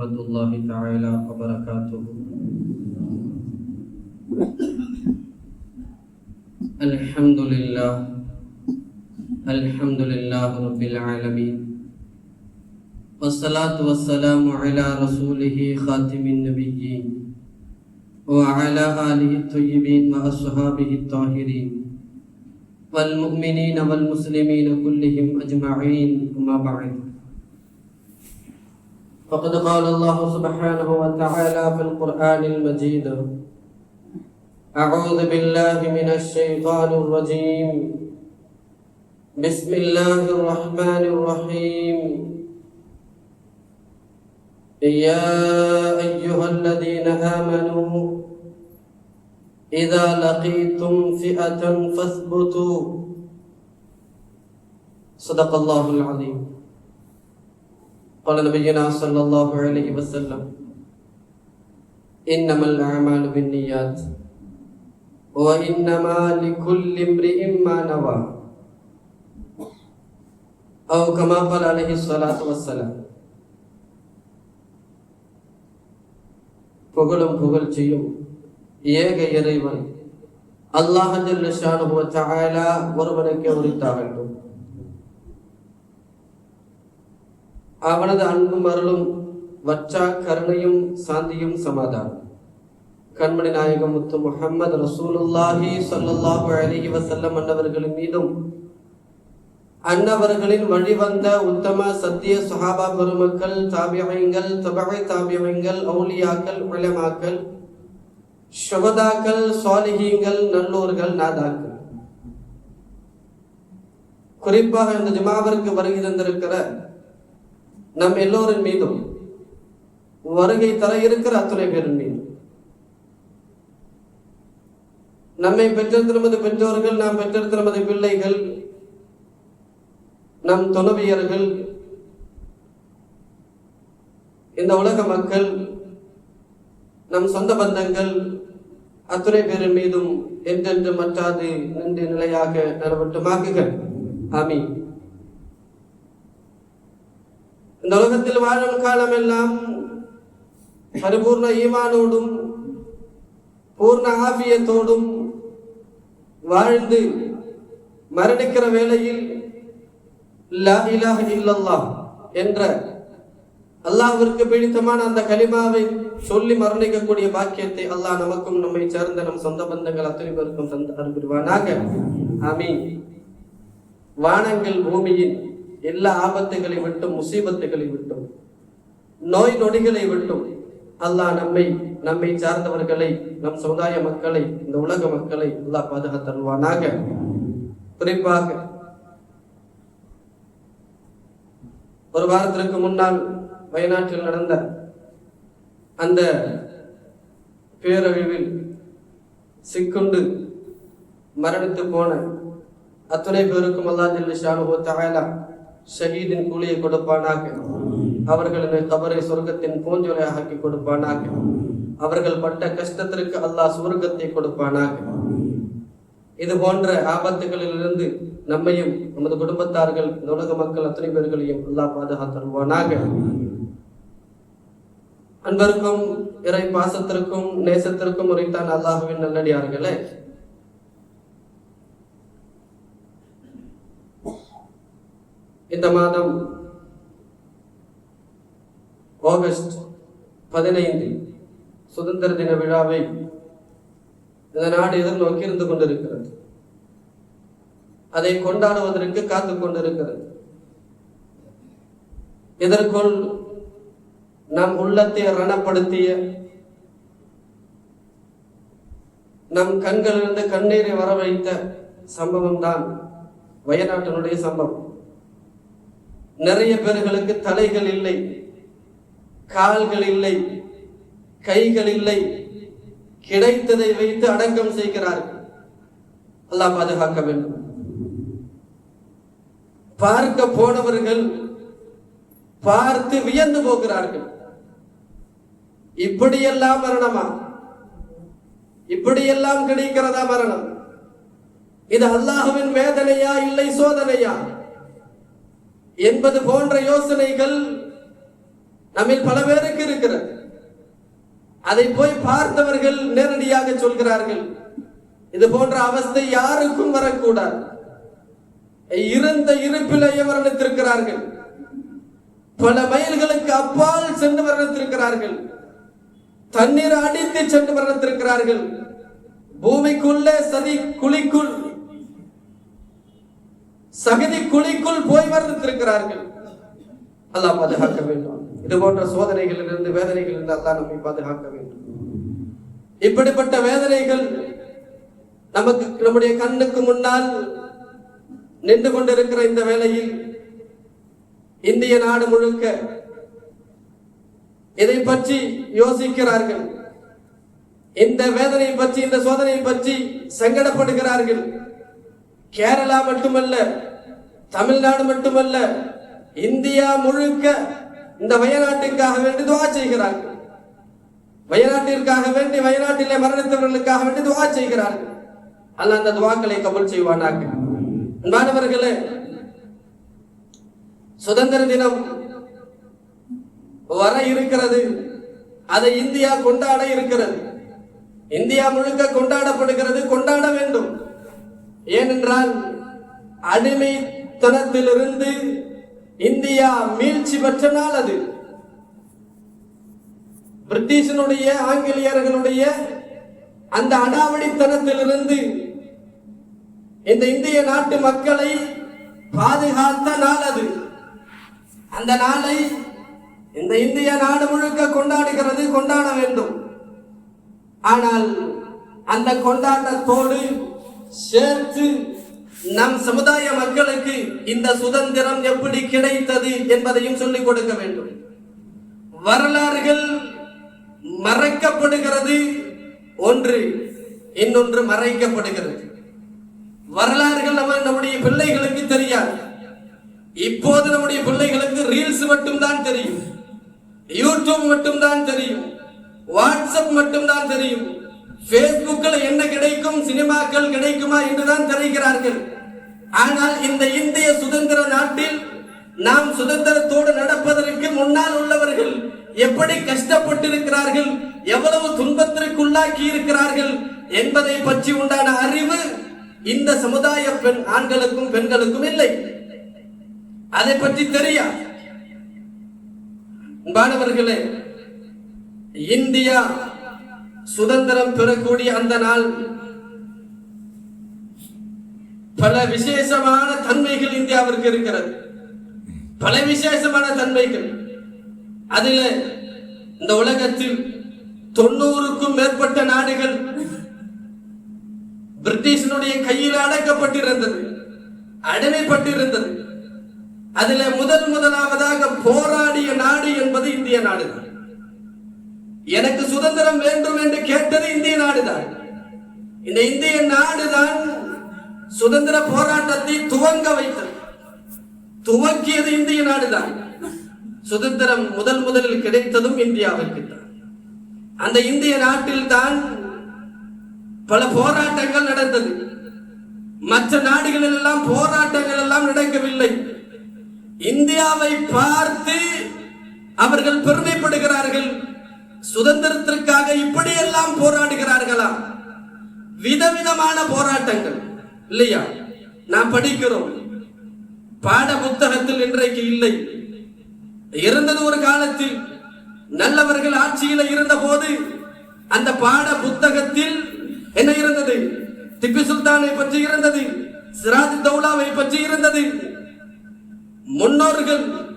ورحمة الله تعالى وبركاته. الحمد لله الحمد لله رب العالمين. والصلاة والسلام على رسوله خاتم النبيين وعلى آله الطيبين وأصحابه الطاهرين والمؤمنين والمسلمين كلهم أجمعين أما بعد. فقد قال الله سبحانه وتعالى في القرآن المجيد. أعوذ بالله من الشيطان الرجيم. بسم الله الرحمن الرحيم. يا أيها الذين آمنوا إذا لقيتم فئة فاثبتوا. صدق الله العظيم. قال نبينا صلى الله عليه وسلم إنما الأعمال بالنيات وإنما لكل امرئ ما نوى أو كما قال عليه الصلاة والسلام புகழும் புகழ்ச்சியும் ஏக இறைவன் அல்லாஹ் ஜல்ல தஆலா ஒருவனுக்கு உரித்தாகட்டும் அவனது அன்பும் அருளும் வற்றா கருணையும் சாந்தியும் சமாதானம். கண்மணி நாயகம் முத்து முகமது ரசூலுல்லாஹி சொல்லுல்லாஹு அலைஹி வசல்லம் அன்னவர்களின் மீதும் அன்னவர்களின் வழிவந்த உத்தம சத்திய சஹாபா பெருமக்கள் தாபியங்கள் தபகை தாபியங்கள் அவுலியாக்கள் உலமாக்கள் சுகதாக்கள் சுவாலிகியங்கள் நல்லோர்கள் நாதாக்கள். குறிப்பாக இந்த ஜுமாவிற்கு வருகை தந்திருக்கிற நம் எல்லோரின் மீதும். வருகை தர இருக்கிற அத்துணை பேரின் மீதும். நம்மை பெற்றெடுத்த நமது பெற்றோர்கள் நாம் பெற்றெடுத்த நமது பிள்ளைகள் நம் துணவியர்கள் இந்த உலக மக்கள் நம் சொந்த பந்தங்கள் அத்துணை பேரின் மீதும் என்றென்று மற்றாது நின்று நிலையாக நரவட்டுமாக்குக ஆமீன். இந்த உலகத்தில் வாழும் காலமெல்லாம் பரிபூர்ண ஈமானோடும் பூர்ண ஆபியத்தோடும் வாழ்ந்து மரணிக்கிற வேளையில் லா என்ற அல்லாஹ்விற்கு பிடித்தமான அந்த கலிமாவை சொல்லி மரணிக்கக்கூடிய பாக்கியத்தை அல்லாஹ் நமக்கும் நம்மை சேர்ந்த நம் சொந்த பந்தங்கள் அத்தனை பேருக்கும் தந்து ஆமீன். வானங்கள் பூமியின் எல்லா ஆபத்துகளை விட்டும் முசீபத்துகளை விட்டும் நோய் நொடிகளை விட்டும் அல்லாஹ் நம்மை நம்மை சார்ந்தவர்களை நம் சமுதாய மக்களை இந்த உலக மக்களை அல்லாஹ் பாதுகாத்தருவானாக குறிப்பாக ஒரு வாரத்திற்கு முன்னால் வயநாட்டில் நடந்த அந்த பேரழிவில் சிக்குண்டு மரணித்து போன அத்துணை பேருக்கும் அல்லா ஜல்ல ஷானுஹு தஆலா ஷஹீதின் கூலியை கொடுப்பானாக. அவர்களின் கபரை சொர்க்கத்தின் பூஞ்சொலையாக ஆக்கி கொடுப்பானாக. அவர்கள் பட்ட கஷ்டத்திற்கு அல்லாஹ் சுவர்க்கத்தை கொடுப்பானாக. இது போன்ற ஆபத்துகளிலிருந்து நம்மையும் நமது குடும்பத்தார்கள் உலக மக்கள் அத்தனை பேர்களையும் அல்லாஹ் பாதுகாத்தருவானாக அன்பருக்கும் இறை பாசத்திற்கும் நேசத்திற்கும் உரைத்தான் அல்லாஹுவின் நல்லடியார்களே இந்த மாதம் ஆகஸ்ட் பதினைந்து சுதந்திர தின விழாவை இந்த நாடு எதிர்நோக்கி இருந்து கொண்டிருக்கிறது. அதை கொண்டாடுவதற்கு காத்து கொண்டிருக்கிறது. இதற்குள் நம் உள்ளத்தை ரணப்படுத்திய நம் கண்களிலிருந்து கண்ணீரை வர வைத்த சம்பவம் தான் வயநாட்டினுடைய சம்பவம். நிறைய பேர்களுக்கு தலைகள் இல்லை கால்கள் இல்லை கைகள் இல்லை. கிடைத்ததை வைத்து அடக்கம் செய்கிறார்கள். அல்லாஹ் பாதுகாக்க வேண்டும். பார்க்க போனவர்கள் பார்த்து வியந்து போகிறார்கள். இப்படியெல்லாம் மரணமா? இப்படியெல்லாம் கிடைக்கிறதா மரணம்? இது அல்லாஹுவின் வேதனையா இல்லை சோதனையா? என்பது போன்ற யோசனைகள் நம்மில் பல பேருக்கு இருக்கிறது. அதை போய் பார்த்தவர்கள் நேரடியாக சொல்கிறார்கள். இது போன்ற அவஸ்தை யாருக்கும் வரக்கூடாது. இருந்த இருப்பிலேயே மரணித்திருக்கிறார்கள். பல மைல்களுக்கு அப்பால் சென்று மரணித்திருக்கிறார்கள். தண்ணீர் அடித்து சென்று மரணித்திருக்கிறார்கள். பூமிக்குள்ளே சதி குழிக்குள் சகதி குழிக்குள் போய் மரணித்திருக்கிறார்கள் அல்லாஹ் பாதுகாக்க வேண்டும். இது போன்ற சோதனைகளிலிருந்து வேதனைகளிலிருந்து அல்லாஹ் நம்மை பாதுகாக்க வேண்டும். இப்படிப்பட்ட வேதனைகள் நமக்கு நம்முடைய கண்ணுக்கு முன்னால் நின்று கொண்டிருக்கிற இந்த வேளையில் இந்திய நாடு முழுக்க இதை பற்றி யோசிக்கிறார்கள். இந்த வேதனையை பற்றி இந்த சோதனையை பற்றி சங்கடப்படுகிறார்கள். கேரளா மட்டுமல்ல தமிழ்நாடு மட்டுமல்ல இந்தியா முழுக்க இந்த வயநாட்டுக்காக வேண்டி துவா செய்கிறார்கள். வயநாட்டிற்காக வேண்டி வயநாட்டிலே மரணித்தவர்களுக்காக வேண்டி துவா செய்கிறார்கள். அல்ல அந்த துவாக்களை கபல் செய்வானாக. மாணவர்களே சுதந்திர தினம் வர இருக்கிறது. அதை இந்தியா கொண்டாட இருக்கிறது. இந்தியா முழுக்க கொண்டாடப்படுகிறது. கொண்டாட வேண்டும். ஏனென்றால் அடிமைத்தனத்திலிருந்து இந்தியா மீழ்ச்சி பெற்ற நாள் அது. பிரிட்டிஷனுடைய ஆங்கிலேயர்களுடைய அந்த அடாவடித்தனத்திலிருந்து இந்த இந்திய நாட்டு மக்களை பாதுகாத்த நாள் அது. அந்த நாளை இந்த இந்திய நாடு முழுக்க கொண்டாடுகிறது கொண்டாட வேண்டும். ஆனால் அந்த கொண்டாட்டத்தோடு சேர்த்து நம் சமுதாய மக்களுக்கு இந்த சுதந்திரம் எப்படி கிடைத்தது என்பதையும் சொல்லிக் கொடுக்க வேண்டும். வரலாறுகள் மறைக்கப்படுகிறது. ஒன்று இன்னொன்று மறைக்கப்படுகிறது. வரலாறுகள் நம்ம நம்முடைய பிள்ளைகளுக்கு தெரியாது. இப்போது நம்முடைய பிள்ளைகளுக்கு ரீல்ஸ் மட்டும்தான் தெரியும். யூடியூப் மட்டும்தான் தெரியும். வாட்ஸ்அப் மட்டும்தான் தெரியும். பேஸ்புக்கில் என்ன கிடைக்கும்? சினிமாக்கள் கிடைக்குமா என்றுதான் தெரிகிறார்கள். ஆனால் இந்த இந்திய சுதந்திர நாட்டில் நாம் சுதந்திரத்தோடு நடப்பதற்கு முன்னால் உள்ளவர்கள் எப்படி கஷ்டப்பட்டிருக்கிறார்கள்? எவ்வளவு துன்பத்திற்குள்ளாக்கி இருக்கிறார்கள்? என்பதை பற்றி உண்டான அறிவு இந்த சமுதாய பெண் ஆண்களுக்கும் பெண்களுக்கும் இல்லை. அதை பற்றி தெரியாது. மாணவர்களே இந்தியா சுதந்திரம் பெறக்கூடிய அந்த நாள். பல விசேஷமான தன்மைகள் இந்தியாவிற்கு இருக்கிறது. பல விசேஷமான தன்மைகள். அதில் இந்த உலகத்தில் தொண்ணூறுக்கும் மேற்பட்ட நாடுகள் பிரிட்டிஷனுடைய கையில் அடக்கப்பட்டிருந்தது. அடிமைப்பட்டிருந்தது. அதில் முதல் முதலாவதாக போராடிய நாடு என்பது இந்திய நாடு எனக்கு சுதந்திரம் வேண்டும் என்று கேட்டது இந்திய நாடுதான். இந்த இந்திய நாடுதான் சுதந்திர போராட்டத்தை துவங்க வைத்தது. துவக்கியது இந்திய நாடுதான். சுதந்திரம் முதல் முதலில் கிடைத்ததும் இந்தியாவிற்கு தான் அந்த இந்திய நாட்டில் தான் பல போராட்டங்கள் நடந்தது. மற்ற நாடுகளில் எல்லாம் போராட்டங்கள் எல்லாம் நடக்கவில்லை. இந்தியாவை பார்த்து அவர்கள் பெருமைப்படுகிறார்கள். சுதந்திரத்திற்காக இப்படியெல்லாம் போராடுகிறார்களா? விதவிதமான போராட்டங்கள். இல்லையா? நாம் படிக்கிறோம். பாட புத்தகத்தில் இன்றைக்கு இல்லை. இருந்தது ஒரு காலத்தில். நல்லவர்கள் ஆட்சியில இருந்த போது அந்த பாட புத்தகத்தில் என்ன இருந்தது? திப்பு சுல்தானை பற்றி இருந்தது. சிராஜ் தௌலாவை பற்றி இருந்தது. முன்னோர்கள்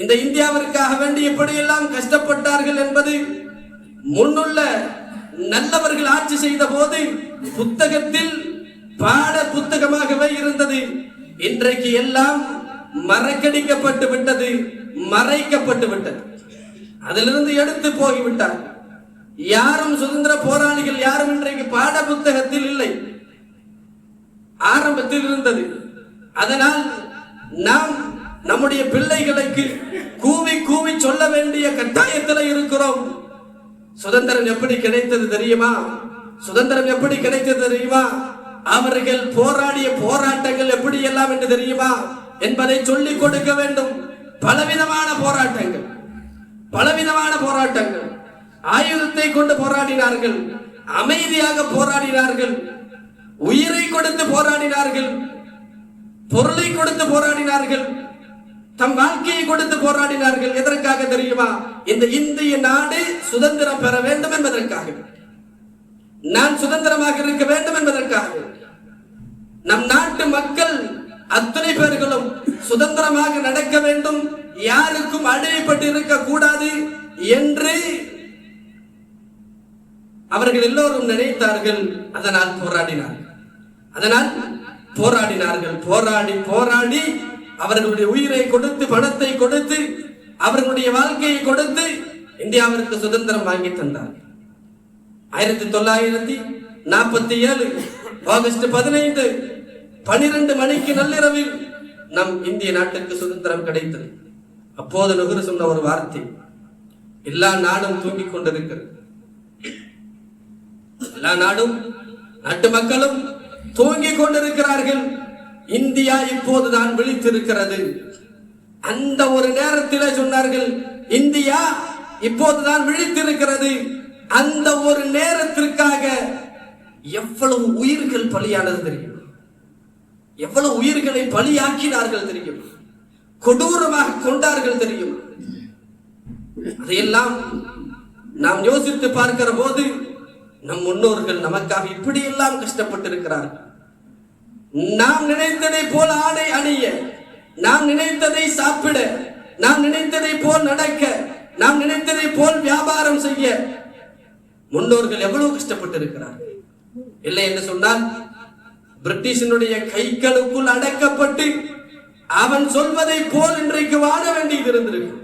இந்த இந்தியாவிற்காக வேண்டி எப்படியெல்லாம் கஷ்டப்பட்டார்கள் என்பது முன்னுள்ள நல்லவர்கள் ஆட்சி செய்த போது புத்தகத்தில் பாட புத்தகமாகவே இருந்தது. இன்றைக்கு எல்லாம் மறக்கடிக்கப்பட்டு விட்டது மறைக்கப்பட்டு விட்டது. அதிலிருந்து எடுத்து போய்விட்டார் யாரும் சுதந்திர போராளிகள் யாரும் இன்றைக்கு பாட புத்தகத்தில் இல்லை. ஆரம்பத்தில் இருந்தது. அதனால் நாம் நம்முடைய பிள்ளைகளுக்கு கூவி கூவி சொல்ல வேண்டிய கட்டாயத்தில் இருக்கிறோம். சுதந்திரம் எப்படி கிடைத்தது தெரியுமா? சுதந்திரம் எப்படி கிடைத்தது தெரியுமா? அவர்கள் போராடிய போராட்டங்கள் எப்படி எல்லாம் என்று தெரியுமா? என்பதை சொல்லிக் கொடுக்க வேண்டும். பலவிதமான போராட்டங்கள். பலவிதமான போராட்டங்கள். ஆயுதத்தை கொண்டு போராடினார்கள். அமைதியாக போராடினார்கள். உயிரை கொடுத்து போராடினார்கள். பொருளை கொடுத்து போராடினார்கள். தம் வாழ்க்கையை கொடுத்து போராடினார்கள் எதற்காக தெரியுமா? இந்த இந்திய நாடு சுதந்திரம் பெற வேண்டும் என்பதற்காக. நான் சுதந்திரமாக இருக்க வேண்டும் என்பதற்காக. நம் நாட்டு மக்கள் அத்தனை பேர்களும் சுதந்திரமாக நடக்க வேண்டும். யாருக்கும் அடிமைப்பட்டு இருக்க கூடாது என்று அவர்கள் எல்லோரும் நினைத்தார்கள். அதனால் போராடினார்கள். அதனால் போராடினார்கள். போராடி போராடி அவர்களுடைய உயிரை கொடுத்து பணத்தை கொடுத்து அவர்களுடைய வாழ்க்கையை கொடுத்து இந்தியாவிற்கு சுதந்திரம் வாங்கி தந்தார். ஆயிரத்தி தொள்ளாயிரத்தி நாற்பத்தி ஏழு ஆகஸ்ட் பதினைந்து பனிரெண்டு மணிக்கு நள்ளிரவில் நம் இந்திய நாட்டுக்கு சுதந்திரம் கிடைத்தது. அப்போது நுகர் சொன்ன ஒரு வார்த்தை எல்லா நாடும் தூங்கிக் கொண்டிருக்கிறது. எல்லா நாடும் நாட்டு மக்களும் தூங்கிக் கொண்டிருக்கிறார்கள். இந்தியா இப்போதுதான் விழித்திருக்கிறது. அந்த ஒரு நேரத்தில் சொன்னார்கள் இந்தியா இப்போதுதான் விழித்திருக்கிறது. அந்த ஒரு நேரத்திற்காக எவ்வளவு உயிர்கள் பலியானது தெரியும்? எவ்வளவு உயிர்களை பலியாக்கினார்கள் தெரியும்? கொடூரமாக கொண்டார்கள் தெரியும்? அதையெல்லாம் நாம் யோசித்து பார்க்கிற போது நம் முன்னோர்கள் நமக்காக இப்படியெல்லாம் கஷ்டப்பட்டிருக்கிறார்கள். நாம் நினைத்ததை போல் ஆடை அணிய நாம் நினைத்ததை சாப்பிட நாம் நினைத்ததை போல் நடக்க நாம் நினைத்ததை போல் வியாபாரம் செய்ய முன்னோர்கள் எவ்வளவு கஷ்டப்பட்டிருக்கிறார்கள்? இல்லை என்று சொன்னால் பிரிட்டிஷனுடைய கைகளுக்குள் அடக்கப்பட்டு அவன் சொல்வதை போல் இன்றைக்கு வாழ வேண்டியது இருந்திருக்கு.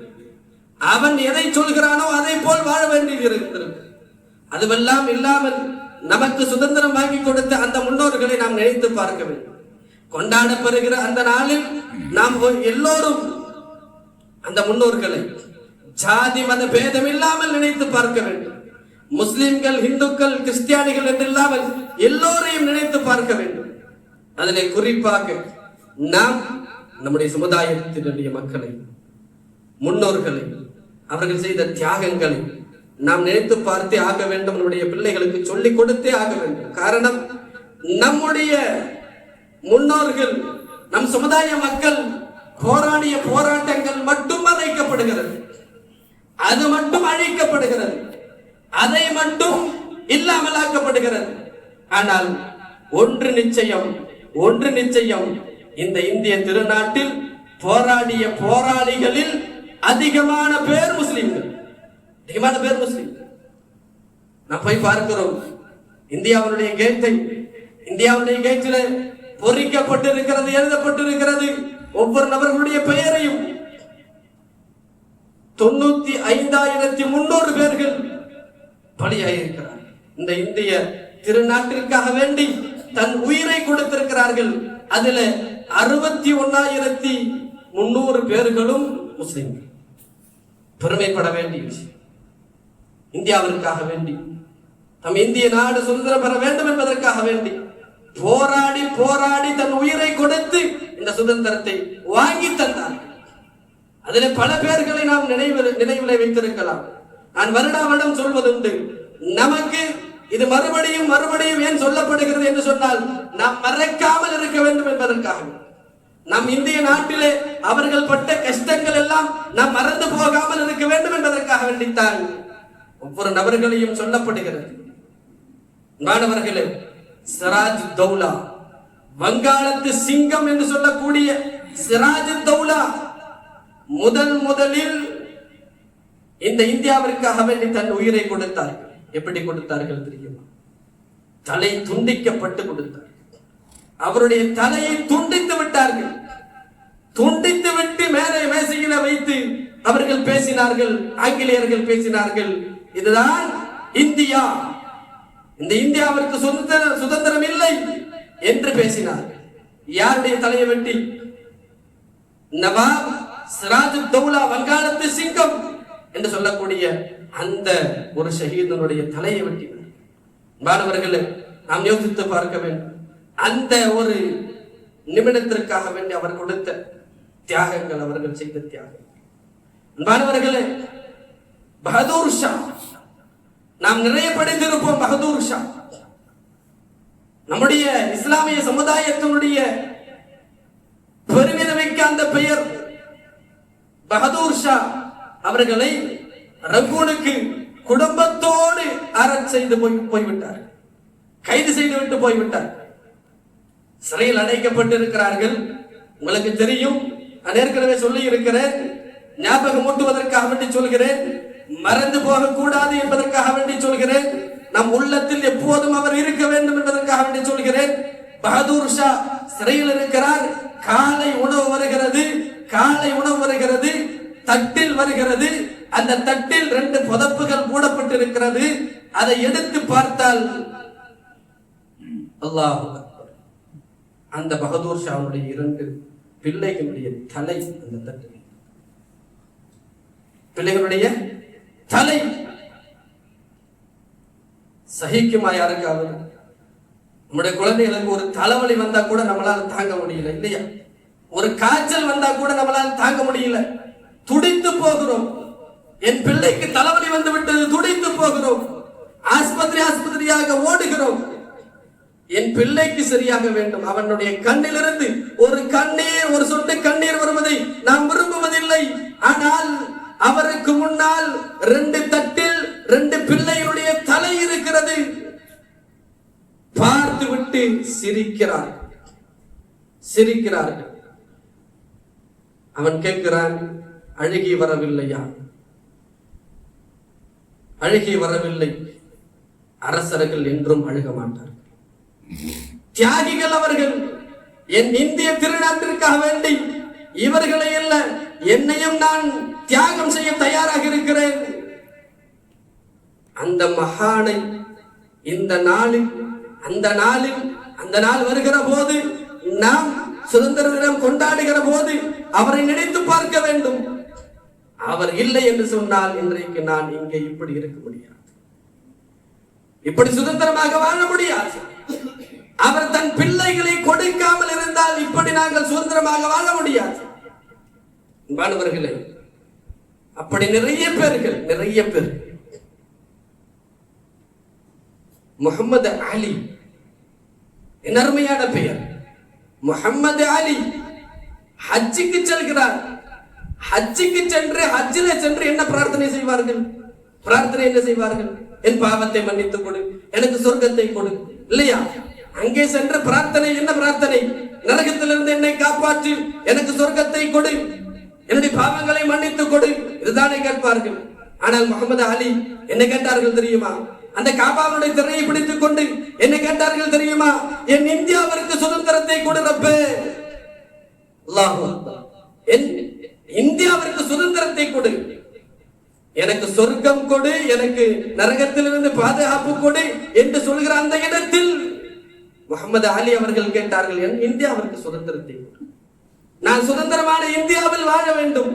அவன் எதை சொல்கிறானோ அதை போல் வாழ வேண்டியது இருந்திருக்கும் அதுவெல்லாம் இல்லாமல் நமக்கு சுதந்திரம் வாங்கி கொடுத்த அந்த முன்னோர்களை நாம் நினைத்து பார்க்க வேண்டும். கொண்டாடப்படுகிற அந்த நாளில் நாம் எல்லோரும் அந்த முன்னோர்களை ஜாதி மத பேதம் இல்லாமல் நினைத்து பார்க்க வேண்டும். முஸ்லிம்கள் இந்துக்கள் கிறிஸ்டியானிகள் என்றில்லாமல் எல்லோரையும் நினைத்து பார்க்க வேண்டும். அதிலே குறிப்பாக நாம் நம்முடைய சமுதாயத்தினுடைய மக்களை முன்னோர்களை அவர்கள் செய்த தியாகங்களை நாம் நினைத்து பார்த்தே ஆக வேண்டும். நம்முடைய பிள்ளைகளுக்கு சொல்லிக் கொடுத்தே ஆக வேண்டும். காரணம் நம்முடைய முன்னோர்கள் நம் சமுதாய மக்கள் போராடிய போராட்டங்கள் மட்டும் அழைக்கப்படுகிறது அது மட்டும் அழிக்கப்படுகிறது. அதை மட்டும் இல்லாமலாக்கப்படுகிறது ஆனால் ஒன்று நிச்சயம் ஒன்று நிச்சயம் இந்த இந்திய திருநாட்டில் போராடிய போராளிகளில் அதிகமான பேர் முஸ்லிம்கள். அதிகமான பேர் முஸ்லீம். நான் போய் பார்க்கிறோம். இந்தியாவுடைய கேட்டை இந்தியாவுடைய கேட்டில் பொறிக்கப்பட்டிருக்கிறது எழுதப்பட்டிருக்கிறது. ஒவ்வொரு நபர்களுடைய பெயரையும் தொண்ணூத்தி ஐந்தாயிரத்தி முன்னூறு பேர்கள் பலியாயிருக்கிறார். இந்த இந்திய திருநாட்டிற்காக வேண்டி தன் உயிரை கொடுத்திருக்கிறார்கள். அதுல அறுபத்தி ஒன்னாயிரத்தி முன்னூறு பேர்களும் முஸ்லிம்கள். பெருமைப்பட வேண்டிய விஷயம் இந்தியாவிற்காக வேண்டி நம் இந்திய நாடு சுதந்திரம் பெற வேண்டும் என்பதற்காக வேண்டி போராடி போராடி தன் உயிரை கொடுத்து இந்த சுதந்திரத்தை வாங்கி தந்தார். அதில் பல பேர்களை நாம் நினைவில் நினைவில் வைத்திருக்கலாம். நான் வருடா வருடம் சொல்வதுண்டு நமக்கு இது மறுபடியும் மறுபடியும் ஏன் சொல்லப்படுகிறது என்று சொன்னால் நாம் மறைக்காமல் இருக்க வேண்டும் என்பதற்காக. நம் இந்திய நாட்டிலே அவர்கள் பட்ட கஷ்டங்கள் எல்லாம் நாம் மறந்து போகாமல் இருக்க வேண்டும் என்பதற்காக வேண்டித்தான். ஒவ்வொரு நபர்களையும் சொல்லப்படுகிறது. மாணவர்களே சிராஜ் தௌலா வங்காளத்து சிங்கம் என்று சொல்லக்கூடிய சிராஜ் தௌலா முதல் முதலில் இந்த இந்தியாவிற்காக வேண்டி தன் உயிரை கொடுத்தார்கள் எப்படி கொடுத்தார்கள் தெரியுமா? தலை துண்டிக்கப்பட்டு கொடுத்தார்கள் அவருடைய தலையை துண்டித்து விட்டார்கள். துண்டித்து விட்டு மேலே மேசையில வைத்து அவர்கள் பேசினார்கள் ஆங்கிலேயர்கள் பேசினார்கள் இதுதான் இந்தியா. இந்த இந்தியாவிற்கு சுதந்திர சுதந்திரம் இல்லை என்று பேசினார். யாருடைய தலையை வெட்டி? நவாப் சிராஜ் தௌலா வங்காளத்து சிங்கம் என்று சொல்லக்கூடிய அந்த ஒரு ஷஹீதனுடைய தலையை வெட்டினார். மாணவர்களே நாம் யோசித்து பார்க்க வேண்டும். அந்த ஒரு நிமிடத்திற்காக வேண்டி அவர் கொடுத்த தியாகங்கள் அவர்கள் செய்த தியாகம் மாணவர்களே பகதூர் ஷா. நாம் நிறைய படித்திருப்போம் பகதூர் ஷா. நம்முடைய இஸ்லாமிய சமுதாயத்தினுடைய பெருமிதமிக்க அந்த பெயர் பகதூர் ஷா அவர்களை ரகுனுக்கு குடும்பத்தோடு அறச் செய்து போய் போய்விட்டார். கைது செய்து விட்டு போய்விட்டார். சிறையில் அடைக்கப்பட்டிருக்கிறார்கள். உங்களுக்கு தெரியும். நான் ஏற்கனவே சொல்லி இருக்கிறேன் ஞாபகம் ஊட்டுவதற்காக வேண்டி சொல்கிறேன். மறந்து போக கூடாது என்பதற்காக வேண்டி சொல்கிறேன். நம் உள்ளத்தில் எப்போதும் அவர் இருக்க வேண்டும் என்பதற்காக வேண்டி சொல்கிறேன். பகதூர் ஷா சிறையில் இருக்கிறார். காலை உணவு வருகிறது. காலை உணவு வருகிறது. தட்டில் வருகிறது. அந்த தட்டில் ரெண்டு புதப்புகள் மூடப்பட்டிருக்கிறது. அதை எடுத்து பார்த்தால் அல்லாஹ் அந்த பகதூர் ஷாவுடைய இரண்டு பிள்ளைகளுடைய தலை அந்த தட்டில். பிள்ளைகளுடைய தலை சகிக்குமா யாருக்காவது? நம்முடைய குழந்தைகளுக்கு ஒரு தலைவலி வந்தா கூட நம்மளால தாங்க முடியல இல்லையா? ஒரு காய்ச்சல் வந்தா கூட நம்மளால தாங்க முடியல. துடித்து போகிறோம். என் பிள்ளைக்கு தலைவலி வந்து விட்டது துடித்து போகிறோம். ஆஸ்பத்திரி ஆஸ்பத்திரியாக ஓடுகிறோம். என் பிள்ளைக்கு சரியாக வேண்டும். அவனுடைய கண்ணிலிருந்து ஒரு கண்ணீர் ஒரு சொட்டு கண்ணீர் வருவதை நாம் விரும்புவதில்லை. ஆனால் அவருக்கு முன்னால் ரெண்டு தட்டில் ரெண்டு பிள்ளைகளுடைய தலை இருக்கிறது. பார்த்து விட்டு சிரிக்கிறார். சிரிக்கிறார்கள். அவன் கேட்கிறான் அழுகி வரவில்லையா? அழுகி வரவில்லை. அரசர்கள் என்றும் அழுக மாட்டார்கள். தியாகிகள் அவர்கள் என் இந்திய திருநாட்டிற்காக வேண்டி இவர்களை இல்லை என்னையும் நான் தியாகம் செய்ய தயாராக இருக்கிறேன். அந்த மகானை இந்த நாளில் அந்த நாளில் அந்த நாள் வருகிற போது நாம் சுதந்திர தினம் கொண்டாடுகிற போது அவரை நினைத்து பார்க்க வேண்டும். அவர் இல்லை என்று சொன்னால் இன்றைக்கு நான் இங்கே இப்படி இருக்க முடியாது. இப்படி சுதந்திரமாக வாழ முடியாது. அவர் தன் பிள்ளைகளை கொடுக்காமல் இருந்தால் இப்படி நாங்கள் சுதந்திரமாக வாழ முடியாது. அன்பானவர்களே அப்படி நிறைய பேர்கள் நிறைய பேர். முகமது அலி. என் அருமையான பெயர். முகமது அலி ஹஜ்ஜுக்கு செல்கிறார். ஹஜ்ஜுக்கு சென்று ஹஜ்ஜில சென்று என்ன பிரார்த்தனை செய்வார்கள்? பிரார்த்தனை என்ன செய்வார்கள்? என் பாவத்தை மன்னித்து கொடு எனக்கு சொர்க்கத்தை கொடு. இல்லையா? அங்கே சென்று பிரார்த்தனை என்ன பிரார்த்தனை? நரகத்திலிருந்து என்னை காப்பாற்றி எனக்கு சொர்க்கத்தை கொடு. என்னுடைய பாவங்களை மன்னித்து கொடு. இதுதானே கேட்பார்கள். ஆனால் முகமது அலி என்ன கேட்டார்கள் தெரியுமா? அந்த காபாவுடைய திரையை பிடித்துக் கொண்டு என்ன கேட்டார்கள் தெரியுமா? என் இந்தியாவிற்கு சுதந்திரத்தை கொடு இந்தியாவிற்கு சுதந்திரத்தை கொடு. எனக்கு சொர்க்கம் கொடு எனக்கு நரகத்திலிருந்து பாதுகாப்பு கொடு என்று சொல்கிற அந்த இடத்தில் முகமது அலி அவர்கள் கேட்டார்கள் என் இந்தியாவிற்கு சுதந்திரத்தை கொடு. நான் சுதந்திரமான இந்தியாவில் வாழ வேண்டும்.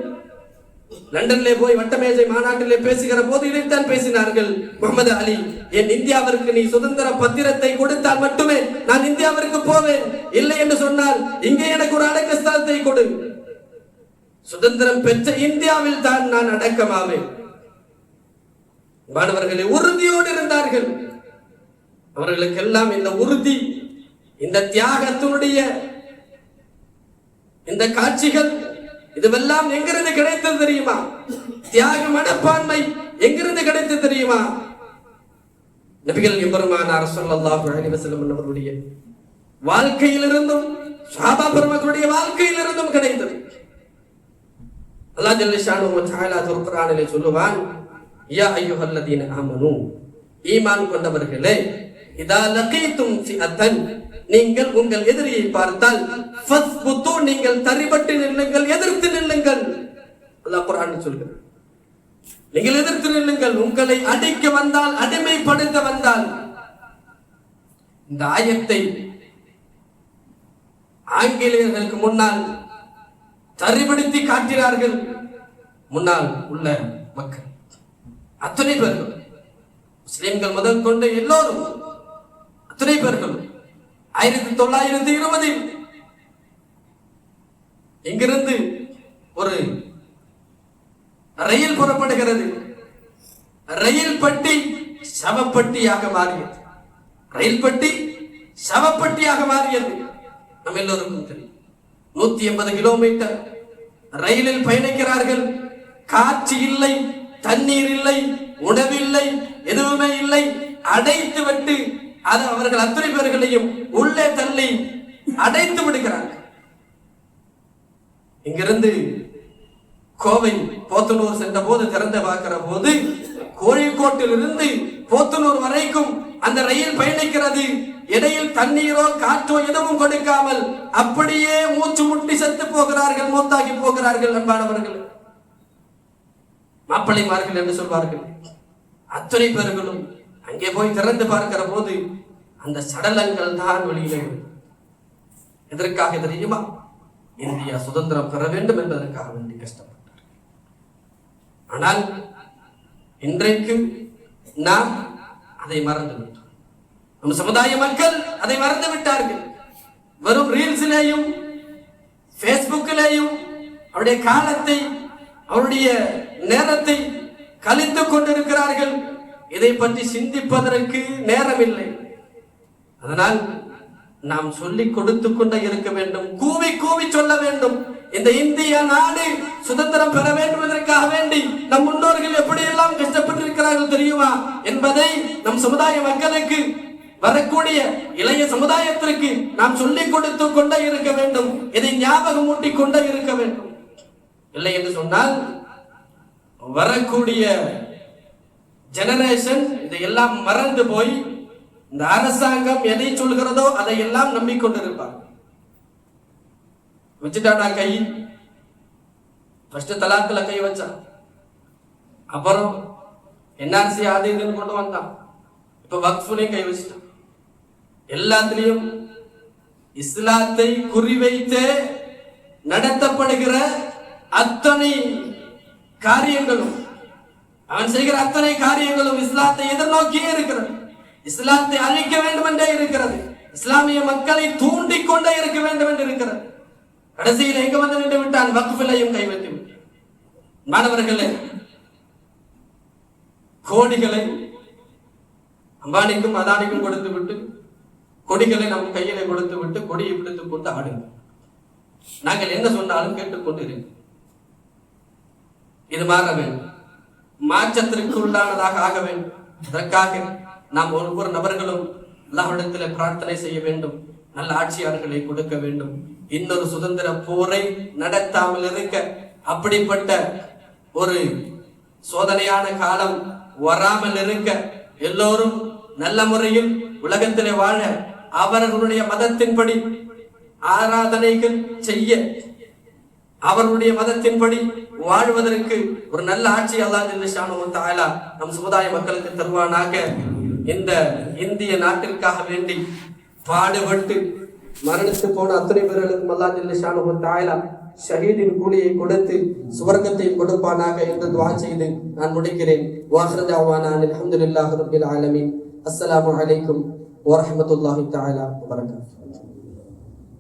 லண்டனிலே போய் வட்டமேஜை மாநாட்டிலே பேசுகிற போது இதைத்தான் பேசினார்கள். முகமது அலி என் இந்தியாவிற்கு நீ சுதந்திர பத்திரத்தை கொடுத்தால் மட்டுமே நான் இந்தியாவிற்கு போவேன். இல்லை என்று சொன்னால் இங்கே எனக்கு ஒரு அடக்க ஸ்தலத்தை கொடு. சுதந்திரம் பெற்ற இந்தியாவில் தான் நான் அடக்கமாவேன். மாணவர்களே உறுதியோடு இருந்தார்கள். அவர்களுக்கெல்லாம் இந்த உறுதி இந்த தியாகத்தினுடைய இந்த காட்சிகள் இதுவெல்லாம் எங்கிருந்து கிடைத்தது தெரியுமா? தியாக மனப்பான்மை எங்கிருந்து கிடைத்தது தெரியுமா? நபிகள் எம்பெருமானார் ஸல்லல்லாஹு அலைஹி வஸல்லம் அவர்களுடைய வாழ்க்கையிலிருந்தும் சாபா பெருமக்களுடைய வாழ்க்கையிலிருந்தும் கிடைத்தது. அல்லாஹ் ஜல்ல ஷானு வ தஆலா குர்ஆனிலே சொல்லுவான் யா அய்யுஹல்லதீன ஆமனு ஈமான் கொண்டவர்களே இதா லகீதும் ஃபிஅத்தன் நீங்கள் உங்கள் எதிரியை பார்த்தால் நீங்கள் தரிபட்டு நில்லுங்கள் எதிர்த்து நில்லுங்கள் அல்லாஹ் குர்ஆன் சொல்கிறார் நீங்கள் எதிர்த்து நில்லுங்கள் உங்களை அடிக்க வந்தால் அடிமைப்படுத்த வந்தால். இந்த ஆயத்தை ஆங்கிலேயர்களுக்கு முன்னால் தரிபடுத்தி காட்டினார்கள். முன்னால் உள்ள மக்கள். அத்தனை பேர்கள். முஸ்லிம்கள் முதல் கொண்டு எல்லோரும் அத்தனை பேர்களும் ஆயிரத்தி தொள்ளாயிரத்தி இருபதில் இங்கிருந்து ஒரு ரயில் புறப்படுகிறது. ரயில் பட்டி சவப்பட்டியாக மாறியது. ரயில் பட்டி சவப்பட்டியாக மாறியது. நம்ம எல்லோருக்கும் தெரியும். நூத்தி எண்பது கிலோமீட்டர். ரயிலில் பயணிக்கிறார்கள். காற்று இல்லை தண்ணீர் இல்லை உணவில்லை எதுவுமே இல்லை. அடைத்து விட்டு அது அவர்கள் அத்தனை பேர்களையும் உள்ளே தள்ளி அடைத்து விடுகிறார்கள். இங்கிருந்து கோவை போத்தனூர் சென்ற போது திறந்து பார்க்கிற போது கோழிக்கோட்டில் இருந்து போத்தனூர் வரைக்கும் அந்த ரயில் பயணிக்கிறது. இடையில் தண்ணீரோ காற்றோ எதுவும் கொடுக்காமல் அப்படியே மூச்சு முட்டி செத்து போகிறார்கள் மூத்தாகி போகிறார்கள் அன்பானவர்கள். மாப்பிள்ளைமார்கள் என்று சொல்வார்கள். அத்தனை பேர்களும் அங்கே போய் திறந்து பார்க்கிற போது அந்த சடலங்கள் தான் வெளியிலே எதற்காக தெரியுமா? இந்தியா சுதந்திரம் பெற வேண்டும் என்பதற்காக வேண்டி கஷ்டப்பட்டார். ஆனால் இன்றைக்கு நாம் அதை மறந்து விட்டோம் நம் சமுதாய மக்கள் அதை மறந்து விட்டார்கள் வெறும் ரீல்ஸிலேயும் பேஸ்புக்கிலேயும் அவருடைய காலத்தை அவருடைய நேரத்தை கழித்துக் கொண்டிருக்கிறார்கள். இதை பற்றி சிந்திப்பதற்கு நேரமில்லை. அதனால் நாம் சொல்லிக் கொடுத்து கொண்டே இருக்க வேண்டும். கூவி கூவி சொல்ல வேண்டும். இந்த இந்திய நாடு சுதந்திரம் பெற வேண்டும் என்பதற்காக வேண்டி நம் முன்னோர்கள் எப்படி எல்லாம் கஷ்டப்பட்டிருக்கிறார்கள் தெரியுமா? என்பதை நம் சமுதாய மக்களுக்கு வரக்கூடிய இளைய சமுதாயத்திற்கு நாம் சொல்லிக் கொடுத்து கொண்டே இருக்க வேண்டும். இதை ஞாபகம் ஊட்டி கொண்டே இருக்க வேண்டும். இல்லை என்று சொன்னால் வரக்கூடிய ஜெனரேஷன் இதையெல்லாம் மறந்து போய் இந்த அரசாங்கம் எதை சொல்கிறதோ அதை எல்லாம் நம்பிக்கொண்டிருப்பார். வச்சுட்டாடா கை? ஃபர்ஸ்ட் தலாக்கில் கை வச்சான். அப்புறம் என்ஆர்சி அது இதுன்னு கொண்டு வந்தான். இப்போ வக்ஃபுலையும் கை வச்சுட்டான். எல்லாத்துலேயும் இஸ்லாத்தை குறிவைத்து நடத்தப்படுகிற அத்தனை காரியங்களும் அவன் செய்கிற அத்தனை காரியங்களும் இஸ்லாத்தை எதிர்நோக்கியே இருக்கிறது. இஸ்லாத்தை அழிக்க வேண்டும் என்றே இருக்கிறது. இஸ்லாமிய மக்களை தூண்டிக் கொண்டே இருக்க வேண்டும் என்று இருக்கிறது. கடைசியில் எங்க வந்து நின்று விட்டான்? வக்ஃபிலையும் கைவிட்டு விட்டான். மாணவர்களே கோடிகளை அம்பானிக்கும் அதானிக்கும் கொடுத்து விட்டு கொடிகளை நம் கையில கொடுத்து விட்டு கொடியை பிடித்துக் கொண்டு ஆடுங்க நாங்கள் என்ன சொன்னாலும் கேட்டுக்கொண்டு இருங்க இது மாற வேண்டும். மாற்றத்திற்கு உள்ளானதாக ஆக வேண்டும். அதற்காக நாம் ஒவ்வொரு நபர்களும் அல்லாஹிடத்தில் பிரார்த்தனை செய்ய வேண்டும். நல்ல ஆட்சியாளர்களை கொடுக்க வேண்டும். இன்னொரு சுதந்திர போரை நடத்தாமல் இருக்க அப்படிப்பட்ட ஒரு சோதனையான காலம் வராமல் இருக்க எல்லோரும் நல்ல முறையில் உலகத்திலே வாழ அவர்களுடைய மதத்தின்படி ஆராதனைகள் செய்ய அவர்களுடைய மதத்தின்படி வாழ்வதற்கு ஒரு நல்ல ஆட்சி அல்லாஹ் தாயலா நம் சமுதாய மக்களுக்கு தருவானாக. இந்த இந்திய நாட்டிற்காக வேண்டி பாடுபட்டு மரணித்து போன அத்தனை பேர்களுக்கும் அல்லாஹ் ஷானு தாயலா ஷஹீதின் கூலியை கொடுத்து சுவர்க்கத்தை கொடுப்பானாக என்று துவா செய்து நான் முடிக்கிறேன். வாஹ்ரதாவானா அல்ஹம்துலில்லாஹி ரப்பில் ஆலமீன். அஸ்ஸலாமு அலைக்கும் வரமத்துல்லாஹி தாயலா வபரகாத்துஹு